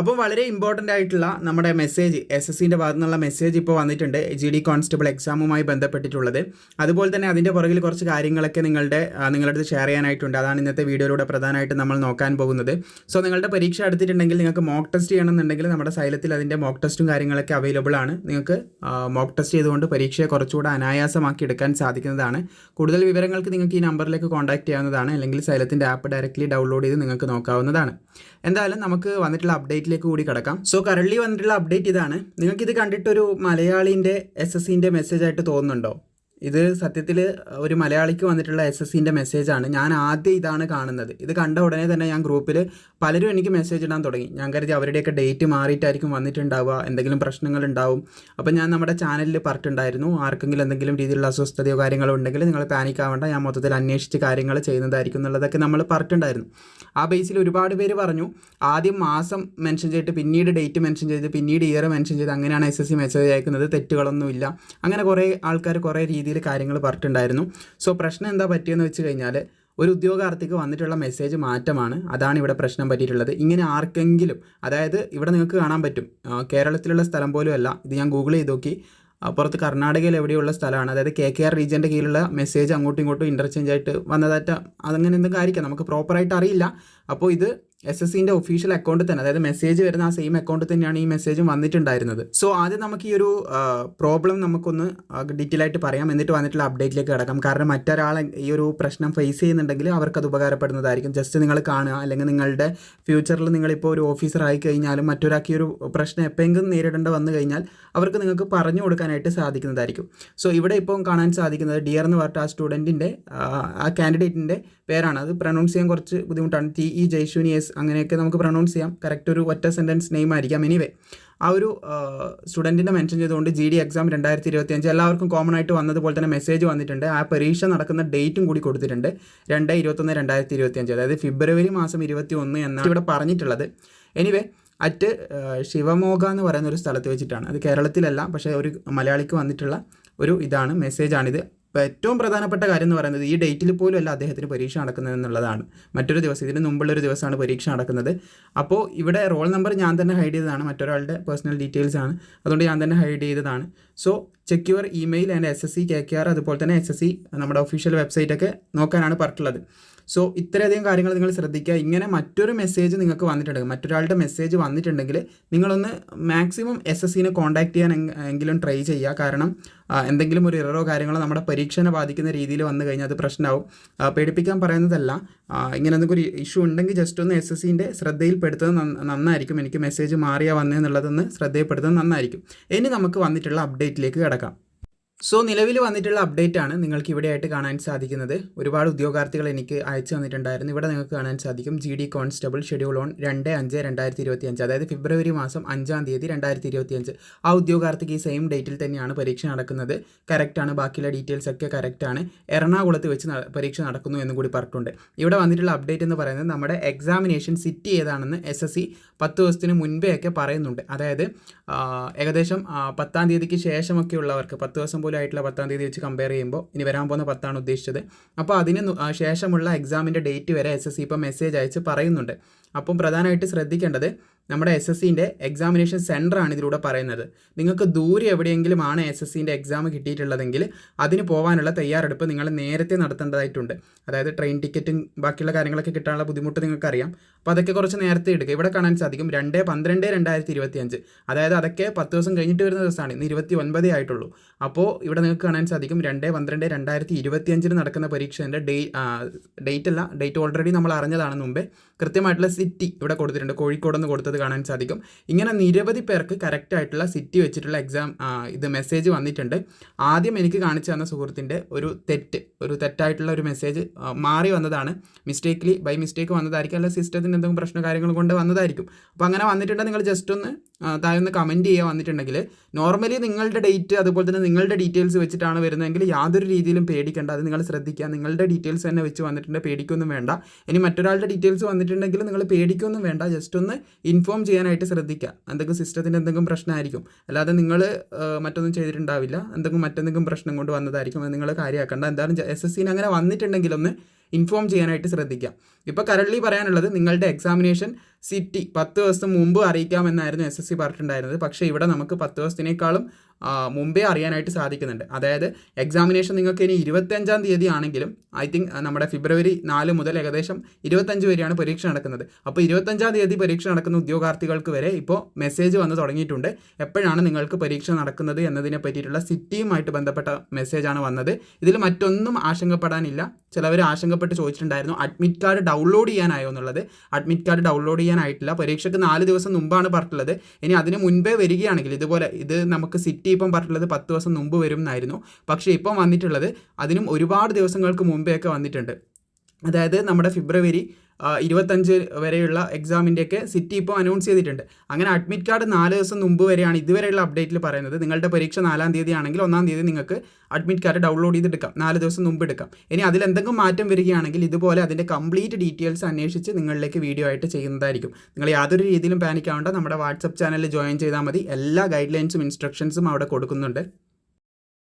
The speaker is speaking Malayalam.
അപ്പോൾ വളരെ ഇമ്പോർട്ടന്റ് ആയിട്ടുള്ള നമ്മുടെ മെസ്സേജ് എസ് എസ് സിന്റെ ഭാഗത്തു നിന്നുള്ള മെസ്സേജ് ഇപ്പോൾ വന്നിട്ടുണ്ട്. ജി ഡി കോൺസ്റ്റബിൾ എക്സാമുമായി ബന്ധപ്പെട്ടിട്ടുള്ളത്. അതുപോലെ തന്നെ അതിന്റെ പുറകിൽ കുറച്ച് കാര്യങ്ങളൊക്കെ നിങ്ങളുടെ നിങ്ങളുടെ അടുത്ത് ഷെയർ ചെയ്യാനായിട്ടുണ്ട്. അതാണ് ഇന്നത്തെ വീഡിയോയിലൂടെ പ്രധാനമായിട്ട് നമ്മൾ നോക്കാൻ പോകുന്നത്. സോ നിങ്ങളുടെ പരീക്ഷ എടുത്തിട്ടുണ്ടെങ്കിൽ നിങ്ങൾക്ക് മോക്ക് ടെസ്റ്റ് ചെയ്യണമെന്നുണ്ടെങ്കിൽ നമ്മുടെ സൈലത്തിൽ അതിന്റെ മോക്ക് ടെസ്റ്റും കാര്യങ്ങളൊക്കെ അവൈലബിൾ ആണ്. നിങ്ങൾക്ക് മോക്ക് ടെസ്റ്റ് ചെയ്തുകൊണ്ട് പരീക്ഷയെ കുറച്ചുകൂടെ അനായാസമാക്കി എടുക്കാൻ സാധിക്കുന്നതാണ്. കൂടുതൽ വിവരങ്ങൾക്ക് നിങ്ങൾക്ക് ഈ നമ്പറിലേക്ക് കോൺടാക്ട് ചെയ്യാവുന്നതാണ്. അല്ലെങ്കിൽ സൈലത്തിന്റെ ആപ്പ് ഡയറക്റ്റ്ലി ഡൗൺലോഡ് ചെയ്ത് നിങ്ങൾക്ക് നോക്കാവുന്നതാണ്. എന്തായാലും നമുക്ക് വന്നിട്ടുള്ള അപ്ഡേറ്റിലേക്ക് കൂടി കിടക്കാം. സോ കറണ്ട്ലി വന്നിട്ടുള്ള അപ്ഡേറ്റ് ഇതാണ്. നിങ്ങൾക്ക് ഇത് കണ്ടിട്ടൊരു മലയാളിന്റെ എസ് എസ് സിന്റെ മെസ്സേജ് ആയിട്ട് തോന്നുന്നുണ്ടോ? ഇത് സത്യത്തിൽ ഒരു മലയാളിക്ക് വന്നിട്ടുള്ള എസ് എസ് സിന്റെ മെസ്സേജാണ് ഞാൻ ആദ്യം ഇതാണ് കാണുന്നത്. ഇത് കണ്ട ഉടനെ തന്നെ ഞാൻ ഗ്രൂപ്പിൽ പലരും എനിക്ക് മെസ്സേജ് ഇടാൻ തുടങ്ങി. ഞാൻ കരുതി അവരുടെയൊക്കെ ഡേറ്റ് മാറിയിട്ടായിരിക്കും വന്നിട്ടുണ്ടാവുക. എന്തെങ്കിലും പ്രശ്നങ്ങൾ ഉണ്ടാവും. അപ്പോൾ ഞാൻ നമ്മുടെ ചാനലിൽ പറഞ്ഞിട്ടുണ്ടായിരുന്നു. ആർക്കെങ്കിലും എന്തെങ്കിലും രീതിയിലുള്ള അസ്വസ്ഥതയോ കാര്യങ്ങളോ ഉണ്ടെങ്കിൽ നിങ്ങൾ പാനിക് ആവേണ്ട. ഞാൻ മൊത്തത്തിൽ അന്വേഷിച്ച് കാര്യങ്ങൾ ചെയ്യുന്നതായിരിക്കും എന്നുള്ളതൊക്കെ നമ്മൾ പറഞ്ഞിട്ടുണ്ടായിരുന്നു. ആ ബേസിൽ ഒരുപാട് പേര് പറഞ്ഞു. ആദ്യം മാസം മെൻഷൻ ചെയ്തിട്ട് പിന്നീട് ഡേറ്റ് മെൻഷൻ ചെയ്ത് പിന്നീട് ഇയർ മെൻഷൻ ചെയ്ത് അങ്ങനെയാണ് എസ് എസ് സി മെസ്സേജ് അയക്കുന്നത്. തെറ്റുകളൊന്നുമില്ല. അങ്ങനെ കുറേ ആൾക്കാർ കുറേ രീതിയിൽ കാര്യങ്ങൾ പറഞ്ഞിട്ടുണ്ടായിരുന്നു. സോ പ്രശ്നം എന്താ പറ്റിയെന്ന് വെച്ച് കഴിഞ്ഞാൽ ഒരു ഉദ്യോഗാർത്ഥിക്ക് വന്നിട്ടുള്ള മെസ്സേജ് മാറ്റമാണ്. അതാണ് ഇവിടെ പ്രശ്നം പറ്റിയിട്ടുള്ളത്. ഇങ്ങനെ ആർക്കെങ്കിലും അതായത് ഇവിടെ നിങ്ങൾക്ക് കാണാൻ പറ്റും കേരളത്തിലുള്ള സ്ഥലം പോലും അല്ല ഇത് ഞാൻ ഗൂഗിൾ ചെയ്ത് നോക്കി അപ്പുറത്ത് കർണാടകയിൽ എവിടെയുള്ള സ്ഥലമാണ്. അതായത് കെ കെ ആർ റീജിയന്റെ കീഴിലുള്ള മെസ്സേജ് അങ്ങോട്ടും ഇങ്ങോട്ടും ഇന്റർചേഞ്ച് ആയിട്ട് വന്നതായിട്ട് അതങ്ങനെ എന്തെങ്കിലും ആയിരിക്കാം. നമുക്ക് പ്രോപ്പറായിട്ട് അറിയില്ല. അപ്പോൾ ഇത് എസ് എസ് സിന്റെ ഒഫീഷ്യൽ അക്കൗണ്ടിൽ തന്നെ അതായത് മെസ്സേജ് വരുന്ന ആ സെയിം അക്കൗണ്ടിൽ തന്നെയാണ് ഈ മെസ്സേജും വന്നിട്ടുണ്ടായിരുന്നത്. സോ ആദ്യം നമുക്ക് ഈ ഒരു പ്രോബ്ലം നമുക്കൊന്ന് ഡീറ്റെയിൽ ആയിട്ട് പറയാം. എന്നിട്ട് വന്നിട്ടുള്ള അപ്ഡേറ്റിലേക്ക് കിടക്കാം. കാരണം മറ്റൊരാൾ ഈ ഒരു പ്രശ്നം ഫേസ് ചെയ്യുന്നുണ്ടെങ്കിൽ അവർക്കത് ഉപകാരപ്പെടുന്നതായിരിക്കും. ജസ്റ്റ് നിങ്ങൾ കാണുക അല്ലെങ്കിൽ നിങ്ങളുടെ ഫ്യൂച്ചറിൽ നിങ്ങളിപ്പോൾ ഒരു ഓഫീസർ ആയി കഴിഞ്ഞാലും മറ്റൊരാൾക്ക് ഒരു പ്രശ്നം എപ്പോഴെങ്കിലും നേരിടേണ്ട വന്നു കഴിഞ്ഞാൽ അവർക്ക് നിങ്ങൾക്ക് പറഞ്ഞു കൊടുക്കാനായിട്ട് സാധിക്കുന്നതായിരിക്കും. സോ ഇവിടെ ഇപ്പോൾ കാണാൻ സാധിക്കുന്നത് ഡിയർ എന്ന് പറഞ്ഞിട്ട് ആ സ്റ്റുഡന്റിന്റെ ആ കാൻഡിഡേറ്റിന്റെ പേരാണ്. അത് പ്രൊനൗൺസ് ചെയ്യാൻ കുറച്ച് ബുദ്ധിമുട്ടാണ്. ടി ഇ ജയ്ഷുനി എസ് അങ്ങനെയൊക്കെ നമുക്ക് പ്രൊണൗൺസ് ചെയ്യാം. കറക്റ്റ് ഒരു ഒറ്റ സെന്റൻസ് നെയിം ആയിരിക്കാം. എനിവേ ആ ഒരു സ്റ്റുഡന്റിനെ മെൻഷൻ ചെയ്തുകൊണ്ട് ജി ഡി എക്സാം രണ്ടായിരത്തി ഇരുപത്തി അഞ്ച് എല്ലാവർക്കും കോമൺ ആയിട്ട് വന്നതുപോലെ തന്നെ മെസ്സേജ് വന്നിട്ടുണ്ട്. ആ പരീക്ഷ നടക്കുന്ന ഡേറ്റും കൂടി കൊടുത്തിട്ടുണ്ട്. രണ്ട് ഇരുപത്തൊന്ന് രണ്ടായിരത്തി ഇരുപത്തി അഞ്ച് അതായത് ഫെബ്രുവരി മാസം ഇരുപത്തി ഒന്ന് എന്നാണ് ഇവിടെ പറഞ്ഞിട്ടുള്ളത്. എനിവേ അറ്റ് ശിവമോഗ എന്ന് പറയുന്ന ഒരു സ്ഥലത്ത് വെച്ചിട്ടാണ്. അത് കേരളത്തിലല്ല പക്ഷേ ഒരു മലയാളിക്ക് വന്നിട്ടുള്ള ഒരു ഇതാണ്. മെസ്സേജാണിത് ഇപ്പോൾ ഏറ്റവും പ്രധാനപ്പെട്ട കാര്യം എന്ന് പറയുന്നത് ഈ ഡേറ്റിൽ പോലും അല്ല അദ്ദേഹത്തിന് പരീക്ഷ നടക്കുന്നത് എന്നുള്ളതാണ്. മറ്റൊരു ദിവസം ഇതിന് മുമ്പുള്ളൊരു ദിവസമാണ് പരീക്ഷ നടക്കുന്നത്. അപ്പോൾ ഇവിടെ റോൾ നമ്പർ ഞാൻ തന്നെ ഹൈഡ് ചെയ്തതാണ്. മറ്റൊരാളുടെ പേഴ്സണൽ ഡീറ്റെയിൽസ് ആണ്. അതുകൊണ്ട് ഞാൻ തന്നെ ഹൈഡ് ചെയ്തതാണ്. So check your email and S S C K K R അതുപോലെ തന്നെ എസ് എസ് സി നമ്മുടെ ഒഫീഷ്യൽ വെബ്സൈറ്റൊക്കെ നോക്കാനാണ് പറഞ്ഞിട്ടുള്ളത്. സോ ഇത്രയധികം കാര്യങ്ങൾ നിങ്ങൾ ശ്രദ്ധിക്കുക. ഇങ്ങനെ മറ്റൊരു മെസ്സേജ് നിങ്ങൾക്ക് വന്നിട്ടുണ്ടെങ്കിൽ മറ്റൊരാളുടെ മെസ്സേജ് വന്നിട്ടുണ്ടെങ്കിൽ നിങ്ങളൊന്ന് മാക്സിമം എസ് എസ് സിനെ കോൺടാക്ട് ചെയ്യാൻ എങ്കിലും ട്രൈ ചെയ്യുക. കാരണം എന്തെങ്കിലും ഒരു ഇററോ കാര്യങ്ങളോ നമ്മുടെ പരീക്ഷനെ ബാധിക്കുന്ന രീതിയിൽ വന്നു കഴിഞ്ഞാൽ അത് പ്രശ്നമാവും. പേടിപ്പിക്കാൻ പറയുന്നതല്ല. ഇങ്ങനെ എന്തെങ്കിലും ഒരു ഇഷ്യൂ ഉണ്ടെങ്കിൽ ജസ്റ്റ് ഒന്ന് എസ് എസ് സിന്റെ ശ്രദ്ധയിൽപ്പെടുത്തുന്നത് നന്നായിരിക്കും. എനിക്ക് മെസ്സേജ് മാറിയാ വന്നതെന്നുള്ളതൊന്ന് ശ്രദ്ധയിൽപ്പെടുത്തുന്നത് നന്നായിരിക്കും. ഇനി നമുക്ക് വന്നിട്ടുള്ള അപ്ഡേറ്റിലേക്ക് കിടക്കാം. സോ നിലവിൽ വന്നിട്ടുള്ള അപ്ഡേറ്റ് ആണ് നിങ്ങൾക്ക് ഇവിടെയായിട്ട് കാണാൻ സാധിക്കുന്നത്. ഒരുപാട് ഉദ്യോഗാർത്ഥികൾ എനിക്ക് അയച്ചു തന്നിട്ടുണ്ടായിരുന്നു. ഇവിടെ നിങ്ങൾക്ക് കാണാൻ സാധിക്കും. G D constable schedule on രണ്ട് അഞ്ച് രണ്ടായിരത്തി ഇരുപത്തി അഞ്ച് അതായത് ഫെബ്രുവരി മാസം അഞ്ചാം തീയതി രണ്ടായിരത്തി ഇരുപത്തി അഞ്ച് ആ ഉദ്യോഗാർത്ഥിക്ക് ഈ സെയിം ഡേറ്റിൽ തന്നെയാണ് പരീക്ഷ നടക്കുന്നത്. കറക്റ്റാണ് ബാക്കിയുള്ള ഡീറ്റെയിൽസ് ഒക്കെ കറക്റ്റാണ് എറണാകുളത്ത് വെച്ച് പരീക്ഷ നടക്കുന്നു എന്നും കൂടി പറഞ്ഞിട്ടുണ്ട്. ഇവിടെ വന്നിട്ടുള്ള അപ്ഡേറ്റ് എന്ന് പറയുന്നത് നമ്മുടെ എക്സാമിനേഷൻ സിറ്റി ഏതാണെന്ന് എസ് എസ് സി പത്ത് ദിവസത്തിന് മുൻപേ ഒക്കെ പറയുന്നുണ്ട്. അതായത് ഏകദേശം പത്താം തീയതിക്ക് ശേഷമൊക്കെ ഉള്ളവർക്ക് പത്ത് ദിവസം പോലും ആയിട്ടുള്ള പത്താം തീയതി വെച്ച് കമ്പയർ ചെയ്യുമ്പോൾ ഇനി വരാൻ പോകുന്ന പത്താണ് ഉദ്ദേശിച്ചത്. അപ്പോൾ അതിന് ശേഷമുള്ള എക്സാമിന്റെ ഡേറ്റ് വരെ എസ് എസ് സി ഇപ്പം മെസ്സേജ് അയച്ച് പറയുന്നുണ്ട്. അപ്പം പ്രധാനമായിട്ട് ശ്രദ്ധിക്കേണ്ടത് നമ്മുടെ എസ് എസ് സിന്റെ എക്സാമിനേഷൻ സെന്ററാണ് ഇതിലൂടെ പറയുന്നത്. നിങ്ങൾക്ക് ദൂരെ എവിടെയെങ്കിലും ആണ് എസ് എസ് സിന്റെ എക്സാം കിട്ടിയിട്ടുള്ളതെങ്കിൽ അതിന് പോകാനുള്ള തയ്യാറെടുപ്പ് നിങ്ങൾ നേരത്തെ നടത്തേണ്ടതായിട്ടുണ്ട്. അതായത് ട്രെയിൻ ടിക്കറ്റും ബാക്കിയുള്ള കാര്യങ്ങളൊക്കെ കിട്ടാനുള്ള ബുദ്ധിമുട്ട് നിങ്ങൾക്കറിയാം. അപ്പോൾ അതൊക്കെ കുറച്ച് നേരത്തെ എടുക്കുക. ഇവിടെ കാണാൻ സാധിക്കും രണ്ട് പന്ത്രണ്ട് രണ്ടായിരത്തി ഇരുപത്തി അഞ്ച് അതായത് അതൊക്കെ പത്ത് ദിവസം കഴിഞ്ഞിട്ട് വരുന്ന ദിവസമാണ്. ഇന്ന് ഇരുപത്തി ഒൻപതേ ആയിട്ടുള്ളൂ. അപ്പോൾ ഇവിടെ നിങ്ങൾക്ക് കാണാൻ സാധിക്കും രണ്ട് പന്ത്രണ്ട് രണ്ടായിരത്തി ഇരുപത്തി നടക്കുന്ന പരീക്ഷേന്റെ ഡേ ഡേറ്റ് അല്ല ഡേറ്റ് ഓൾറെഡി നമ്മൾ അറിഞ്ഞതാണ് മുമ്പേ. കൃത്യമായിട്ടുള്ള സിറ്റി ഇവിടെ കൊടുത്തിട്ടുണ്ട്. കോഴിക്കോടെന്ന് കൊടുത്തത് കാണാൻ സാധിക്കും. ഇങ്ങനെ നിരവധി പേർക്ക് കറക്റ്റ് ആയിട്ടുള്ള സിറ്റി വെച്ചിട്ടുള്ള എക്സാം ഇത് മെസ്സേജ് വന്നിട്ടുണ്ട്. ആദ്യം എനിക്ക് കാണിച്ചു തന്ന സുഹൃത്തിന്റെ ഒരു തെറ്റ് ഒരു തെറ്റായിട്ടുള്ള ഒരു മെസ്സേജ് മാറി വന്നതാണ്. മിസ്റ്റേക്ക്ലി ബൈ മിസ്റ്റേക്ക് വന്നതായിരിക്കും. അല്ല സിസ്റ്റത്തിന്റെ എന്തെങ്കിലും പ്രശ്ന കാര്യങ്ങൾ കൊണ്ട് വന്നതായിരിക്കും. അപ്പോൾ അങ്ങനെ വന്നിട്ടുണ്ടെങ്കിൽ നിങ്ങൾ ജസ്റ്റ് ഒന്ന് താഴെ ഒന്ന് കമന്റ് ചെയ്യുക വന്നിട്ടുണ്ടെങ്കിൽ നോർമലി നിങ്ങളുടെ ഡേറ്റ് അതുപോലെ തന്നെ നിങ്ങളുടെ ഡീറ്റെയിൽസ് വെച്ചിട്ടാണ് വരുന്നതെങ്കിൽ യാതൊരു രീതിയിലും പേടിക്കേണ്ട. അത് നിങ്ങൾ ശ്രദ്ധിക്കുക. നിങ്ങളുടെ ഡീറ്റെയിൽസ് തന്നെ വെച്ച് വന്നിട്ടുണ്ട്. പേടിക്കൊന്നും വേണ്ട. ഇനി മറ്റൊരാളുടെ ഡീറ്റെയിൽസ് വന്നിട്ടുണ്ടെങ്കിൽ നിങ്ങൾ പേടിക്കൊന്നും വേണ്ട. ജസ്റ്റ് ഒന്ന് ഇൻഫോം ചെയ്യാനായിട്ട് ശ്രദ്ധിക്കുക. എന്തെങ്കിലും സിസ്റ്റത്തിന്റെ എന്തെങ്കിലും പ്രശ്നമായിരിക്കും. അല്ലാതെ നിങ്ങൾ മറ്റൊന്നും ചെയ്തിട്ടുണ്ടാവില്ല. എന്തെങ്കിലും മറ്റെന്തെങ്കിലും പ്രശ്നം കൊണ്ട് വന്നതായിരിക്കും. അത് നിങ്ങൾ കാര്യമാക്കേണ്ട. എന്തായാലും എസ് എസ് സിന് അങ്ങനെ വന്നിട്ടുണ്ടെങ്കിലൊന്ന് ഇൻഫോം ചെയ്യാനായിട്ട് ശ്രദ്ധിക്കുക. ഇപ്പോൾ കരളി പറയാനുള്ളത് നിങ്ങളുടെ എക്സാമിനേഷൻ സിറ്റി പത്ത് ദിവസം മുമ്പ് അറിയിക്കാമെന്നായിരുന്നു എസ് എസ് സി പറഞ്ഞിട്ടുണ്ടായിരുന്നത്. പക്ഷേ ഇവിടെ നമുക്ക് പത്ത് ദിവസത്തിനേക്കാളും മുമ്പേ അറിയാനായിട്ട് സാധിക്കുന്നുണ്ട്. അതായത് എക്സാമിനേഷൻ നിങ്ങൾക്ക് ഇനി ഇരുപത്തഞ്ചാം തീയതി ആണെങ്കിലും ഐ തിങ്ക് നമ്മുടെ ഫെബ്രുവരി നാല് മുതൽ ഏകദേശം ഇരുപത്തഞ്ച് വരെയാണ് പരീക്ഷ നടക്കുന്നത്. അപ്പോൾ ഇരുപത്തഞ്ചാം തീയതി പരീക്ഷ നടക്കുന്ന ഉദ്യോഗാർത്ഥികൾക്ക് വരെ ഇപ്പോൾ മെസ്സേജ് വന്ന് തുടങ്ങിയിട്ടുണ്ട്. എപ്പോഴാണ് നിങ്ങൾക്ക് പരീക്ഷ നടക്കുന്നത് എന്നതിനെ പറ്റിയിട്ടുള്ള സിറ്റിയുമായിട്ട് ബന്ധപ്പെട്ട മെസ്സേജാണ് വന്നത്. ഇതിൽ മറ്റൊന്നും ആശങ്കപ്പെടാനില്ല. ചിലവർ ആശങ്കപ്പെട്ട് ചോദിച്ചിട്ടുണ്ടായിരുന്നു. അഡ്മിറ്റ് കാർഡ് ഡൗൺലോഡ് ചെയ്യാനായോ എന്നുള്ളത്. അഡ്മിറ്റ് കാർഡ് ഡൗൺലോഡ് ചെയ്യാനായിട്ടില്ല. പരീക്ഷയ്ക്ക് നാല് ദിവസം മുമ്പാണ് പറഞ്ഞിട്ടുള്ളത്. ഇനി അതിന് മുൻപേ വരികയാണെങ്കിൽ ഇതുപോലെ ഇത് നമുക്ക് സിറ്റി ഇപ്പം പറഞ്ഞിട്ടുള്ളത് പത്ത് ദിവസം മുമ്പ് വരും എന്നായിരുന്നു പക്ഷേ ഇപ്പം വന്നിട്ടുള്ളത് അതിനും ഒരുപാട് ദിവസങ്ങൾക്ക് മുമ്പേ ഒക്കെ വന്നിട്ടുണ്ട്. അതായത് നമ്മുടെ ഫെബ്രുവരി ഇരുപത്തഞ്ച് വരെയുള്ള എക്സാമിന്റെയൊക്കെ സിറ്റി ഇപ്പോൾ അനൗൺസ് ചെയ്തിട്ടുണ്ട്. അങ്ങനെ അഡ്മിറ്റ് കാർഡ് നാല് ദിവസം മുമ്പ് വരെയാണ് ഇതുവരെയുള്ള അപ്ഡേറ്റിൽ പറയുന്നത്. നിങ്ങളുടെ പരീക്ഷ നാലാം തീയതി ആണെങ്കിൽ ഒന്നാം തീയതി നിങ്ങൾക്ക് അഡ്മിറ്റ് കാർഡ് ഡൗൺലോഡ് ചെയ്തെടുക്കാം. നാല് ദിവസം മുമ്പ് എടുക്കാം. ഇനി അതിൽ എന്തെങ്കിലും മാറ്റം വരികയാണെങ്കിൽ ഇതുപോലെ അതിന്റെ കംപ്ലീറ്റ് ഡീറ്റെയിൽസ് അന്വേഷിച്ച് നിങ്ങളിലേക്ക് വീഡിയോ ആയിട്ട് ചെയ്യുന്നതായിരിക്കും. നിങ്ങൾ യാതൊരു രീതിയിലും പാനിക് ആവേണ്ട. നമ്മുടെ വാട്സപ്പ് ചാനലിൽ ജോയിൻ ചെയ്താൽ മതി. എല്ലാ ഗൈഡ് ലൈൻസും ഇൻസ്ട്രക്ഷൻസും അവിടെ കൊടുക്കുന്നുണ്ട്.